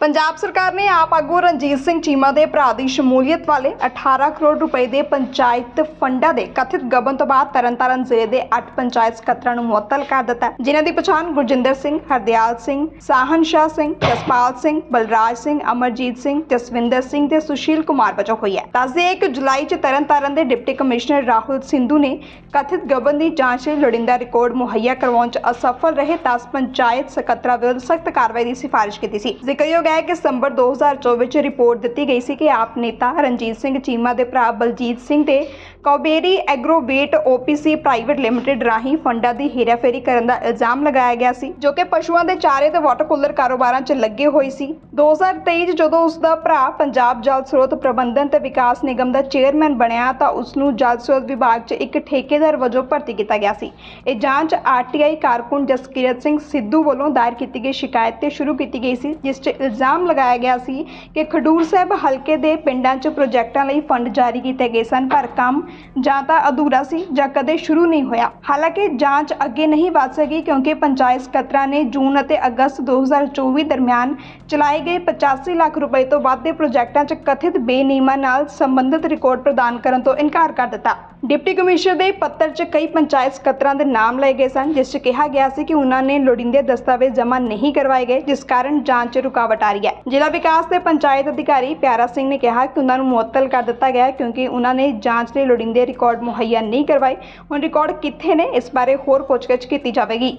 ਪੰਜਾਬ ਸਰਕਾਰ ਨੇ ਆਪ ਆਗੂ ਰਣਜੀਤ ਸਿੰਘ ਚੀਮਾ ਦੇ ਭਰਾ ਦੀ ਸ਼ਮੂਲੀਅਤ ਵਾਲੇ 18 ਕਰੋੜ ਰੁਪਏ ਦੇ ਪੰਚਾਇਤ ਫੰਡਾਂ ਦੇ ਕਥਿਤ ਗਬਨ ਤੋਂ ਬਾਅਦ ਤਰਨਤਾਰਨ ਜ਼ਿਲ੍ਹੇ ਦੇ 8 ਪੰਚਾਇਤ ਸਕੱਤਰਾਂ ਨੂੰ ਮੁਅੱਤਲ ਕਰ ਦਿੱਤਾ ਜਿਨ੍ਹਾਂ ਦੀ ਪਛਾਣ ਗੁਰਜਿੰਦਰ ਸਿੰਘ, ਹਰਦਿਆਲ ਸਿੰਘ ਸਾਹਨਸ਼ਾਹ ਸਿੰਘ, ਜਸਪਾਲ ਸਿੰਘ, ਬਲਰਾਜ ਸਿੰਘ, ਅਮਰਜੀਤ ਸਿੰਘ, ਜਸਵਿੰਦਰ ਸਿੰਘ ਤੇ ਸੁਸ਼ੀਲ ਕੁਮਾਰ ਵਜੋਂ ਹੋਈ ਹੈ। ਦੱਸਦੇ ਹੈ ਜੁਲਾਈ 'ਚ ਤਰਨਤਾਰਨ ਦੇ ਡਿਪਟੀ ਕਮਿਸ਼ਨਰ ਰਾਹੁਲ ਸਿੰਧੂ ਨੇ ਕਥਿਤ ਗਬਨ ਦੀ ਜਾਂਚ ਲਈ ਲੋੜੀਂਦਾ ਰਿਕਾਰਡ ਮੁਹੱਈਆ ਕਰਵਾਉਣ 'ਚ ਅਸਫਲ ਰਹੇ 10 ਪੰਚਾਇਤ ਸਕੱਤਰਾਂ ਵਿਰੁੱਧ ਸਖਤ ਕਾਰਵਾਈ ਦੀ ਸਿਫਾਰਿਸ਼ ਕੀਤੀ ਸੀ। ਜ਼ਿਕਰਯੋਗ ਹੈ ਕਿ ਸਤੰਬਰ 2024 ਵਿੱਚ ਰਿਪੋਰਟ ਦਿੱਤੀ ਗਈ ਸੀ ਕਿ ਆਪ ਨੇਤਾ ਰਣਜੀਤ ਸਿੰਘ ਚੀਮਾ ਦੇ ਭਰਾ ਬਲਜੀਤ ਸਿੰਘ ਤੇ Cowberry Agrovet OPC private limited ਰਾਹੀਂ ਫੰਡਾਂ ਦੀ ਹੇਰਾਫੇਰੀ ਕਰਨ ਦਾ ਇਲਜ਼ਾਮ ਲਗਾਇਆ ਗਿਆ ਸੀ, ਜੋ ਕਿ ਪਸ਼ੂਆਂ ਦੇ ਚਾਰੇ ਤੇ ਵਾਟਰ ਕੂਲਰ ਕਾਰੋਬਾਰਾਂ 'ਚ ਲੱਗੇ ਹੋਏ ਸੀ। 2023 'ਚ ਜਦੋਂ ਉਸ ਦਾ ਭਰਾ ਪੰਜਾਬ ਜਲ ਸਰੋਤ ਪ੍ਰਬੰਧਨ ਤੇ ਵਿਕਾਸ ਨਿਗਮ ਦਾ ਚੇਅਰਮੈਨ ਬਣਿਆ, ਤਾਂ ਉਸ ਨੂੰ ਜਲ ਸਰੋਤ ਵਿਭਾਗ 'ਚ ਇੱਕ ਠੇਕੇਦਾਰ ਵਜੋਂ ਭਰਤੀ ਕੀਤਾ ਗਿਆ ਸੀ। ਇਹ ਜਾਂਚ ਆਰਟੀਆਈ ਕਾਰਕੁਨ ਜਸਕੀਰਤ ਸਿੰਘ ਸਿੱਧੂ ਵੱਲੋਂ ਦਾਇਰ ਕੀਤੀ ਗਈ ਸ਼ਿਕਾਇਤ ਤੇ ਸ਼ੁਰੂ ਕੀਤੀ ਗਈ ਸੀ, ਜਿਸ 'ਚ ਇਲਜ਼ਾਮ ਲਗਾਇਆ ਗਿਆ ਸੀ ਕਿ ਖਡੂਰ ਸਾਹਿਬ ਹਲਕੇ ਦੇ ਪਿੰਡਾਂ 'ਚ ਪ੍ਰੋਜੈਕਟਾਂ ਲਈ ਫੰਡ ਜਾਰੀ ਕੀਤੇ ਗਏ ਸਨ, ਪਰ ਕੰਮ ਜਾਂ ਤਾਂ ਅਧੂਰਾ ਸੀ ਜਾਂ ਕਦੇ ਸ਼ੁਰੂ ਨਹੀਂ ਹੋਇਆ। ਹਾਲਾਂਕਿ ਜਾਂਚ ਅੱਗੇ ਨਹੀਂ ਵਧ ਸਕੀ ਕਿਉਂਕਿ ਪੰਚਾਇਤ ਸਕੱਤਰਾਂ ਨੇ ਜੂਨ ਅਤੇ ਅਗਸਤ 2024 ਦਰਮਿਆਨ ਚਲਾਏ ਗਏ 85 ਲੱਖ ਰੁਪਏ ਤੋਂ ਵੱਧ ਦੇ ਪ੍ਰੋਜੈਕਟਾਂ 'ਚ ਕਥਿਤ ਬੇਨਿਯਮਾਂ ਨਾਲ ਸੰਬੰਧਿਤ ਰਿਕਾਰਡ ਪ੍ਰਦਾਨ ਕਰਨ ਤੋਂ ਇਨਕਾਰ ਕਰ ਦਿੱਤਾ। ਡਿਪਟੀ ਕਮਿਸ਼ਨਰ ਦੇ ਪੱਤਰ 'ਚ ਕਈ ਪੰਚਾਇਤ ਸਕੱਤਰਾਂ ਦੇ ਨਾਮ ਲਏ ਗਏ ਸਨ, ਜਿਸ 'ਚ ਕਿਹਾ ਗਿਆ ਸੀ ਕਿ ਉਹਨਾਂ ਨੇ ਲੋੜੀਂਦੇ ਦਸਤਾਵੇਜ਼ ਜਮ੍ਹਾਂ ਨਹੀਂ ਕਰਵਾਏ ਗਏ, ਜਿਸ ਕਾਰਨ ਜਾਂਚ 'ਚ ਰੁਕਾਵਟ ਆ ਰਹੀ ਹੈ। ਜ਼ਿਲ੍ਹਾ ਵਿਕਾਸ ਤੇ ਪੰਚਾਇਤ ਅਧਿਕਾਰੀ ਪਿਆਰਾ ਸਿੰਘ ਨੇ ਕਿਹਾ ਕਿ ਉਹਨਾਂ ਨੂੰ ਮੁਅੱਤਲ ਕਰ ਦਿੱਤਾ ਗਿਆ ਕਿਉਂਕਿ ਉਹਨਾਂ ਨੇ ਜਾਂਚ ਲਈ ਦੇ ਰਿਕਾਰਡ ਮੁਹੱਈਆ ਨਹੀਂ ਕਰਵਾਏ, ਹੁਣ ਰਿਕਾਰਡ ਕਿੱਥੇ ਨੇ? ਇਸ ਬਾਰੇ ਹੋਰ ਪੁੱਛਗਿੱਛ ਕੀਤੀ ਜਾਵੇਗੀ।